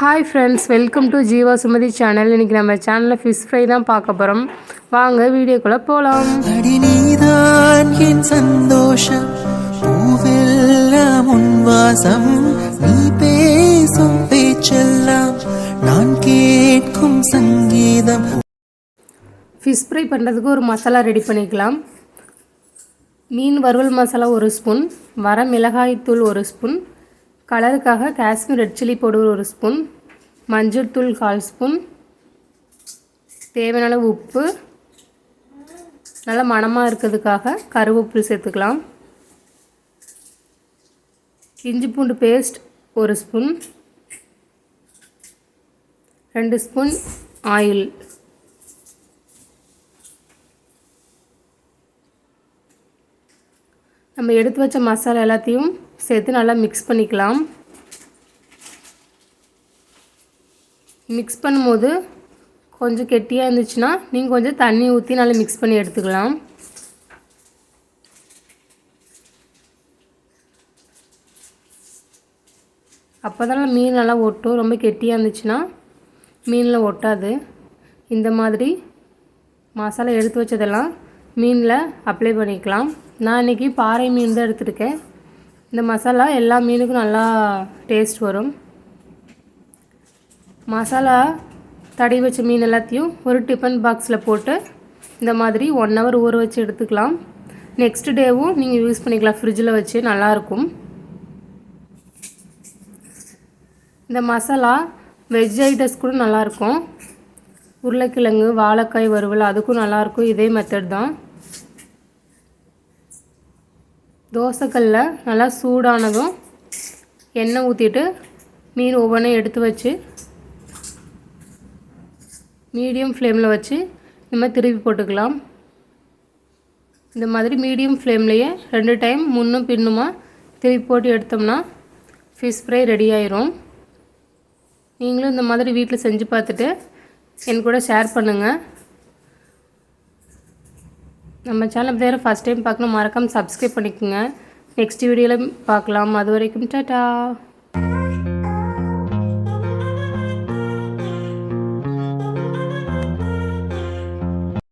Hi friends welcome to Jeeva Sumathi channel இன்றைக்கி நம்ம சேனலில் ஃபிஷ் ஃப்ரை தான் பார்க்க போகிறோம் வாங்க வீடியோக்குள்ளே போகலாம் நீதான் என் சந்தோஷம். பூவெல்லாம் உன் வாசம். நீ பேசும் பேச்செல்லாம் நான் கேட்கும் சங்கீதம். ஃபிஷ் ஃப்ரை பண்ணுறதுக்கு ஒரு மசாலா ரெடி பண்ணிக்கலாம். மீன் வறுவல் மசாலா ஒரு ஸ்பூன் வர மிளகாய் தூள் ஒரு ஸ்பூன் கலருக்காக காஷ்மீர் ரெட் சில்லி பவுடர் ஒரு ஸ்பூன் மஞ்சள் தூள் கால் ஸ்பூன் தேவையான அளவு உப்பு நல்லா மணமாக இருக்கிறதுக்காக கருவேப்பில் சேர்த்துக்கலாம். இஞ்சி பூண்டு பேஸ்ட் ஒரு ஸ்பூன் ரெண்டு ஸ்பூன் ஆயில். நம்ம எடுத்து வச்ச மசாலா எல்லாத்தையும் சேர்த்து நல்லா மிக்ஸ் பண்ணிக்கலாம். மிக்ஸ் பண்ணும்போது கொஞ்சம் கெட்டியாக இருந்துச்சுன்னா நீங்கள் கொஞ்சம் தண்ணி ஊற்றி நல்லா மிக்ஸ் பண்ணி எடுத்துக்கலாம். அப்போ தான் மீன் நல்லா ஒட்டும். ரொம்ப கெட்டியாக இருந்துச்சுன்னா மீனில் ஒட்டாது. இந்த மாதிரி மசாலா எடுத்து வச்சதெல்லாம் மீனில் அப்ளை பண்ணிக்கலாம். நான் இன்றைக்கி பாறை மீன் தான் எடுத்துருக்கேன். இந்த மசாலா எல்லா மீனுக்கும் நல்லா டேஸ்ட் வரும். மசாலா தடி வச்ச மீன் எல்லாத்தையும் ஒரு டிஃபன் பாக்ஸில் போட்டு இந்த மாதிரி ஒன் ஹவர் ஊற வச்சு எடுத்துக்கலாம். நெக்ஸ்ட் டேவும் நீங்கள் யூஸ் பண்ணிக்கலாம். ஃப்ரிட்ஜில் வச்சு நல்லாயிருக்கும் இந்த மசாலா வெஜ் ஐட்டம்ஸ் கூட நல்லாயிருக்கும் உருளைக்கிழங்கு வாழைக்காய் வறுவல் அதுக்கும் நல்லாயிருக்கும் இதே மெத்தட் தான். தோசைக்கல்ல நல்லா சூடானதும் எண்ணெய் ஊற்றிட்டு மீன் ஒவ்வொன்றையும் எடுத்து வச்சு மீடியம் ஃப்ளேமில் வச்சு இந்த மாதிரி திருப்பி போட்டுக்கலாம். இந்த மாதிரி மீடியம் ஃப்ளேம்லேயே ரெண்டு டைம் முன்னும் பின்னுமா திருப்பி போட்டு எடுத்தோம்னா ஃபிஷ் ஃப்ரை ரெடி ஆயிரும். நீங்களும் இந்த மாதிரி வீட்டில் செஞ்சு பார்த்துட்டு என் கூட ஷேர் பண்ணுங்கள் நம்ம சேனல் பேர் ஃபஸ்ட் டைம் பார்க்கணும் மறக்காமல் சப்ஸ்கிரைப் பண்ணிக்கோங்க. நெக்ஸ்ட் வீடியோவில் பார்க்கலாம். அது வரைக்கும் டாட்டா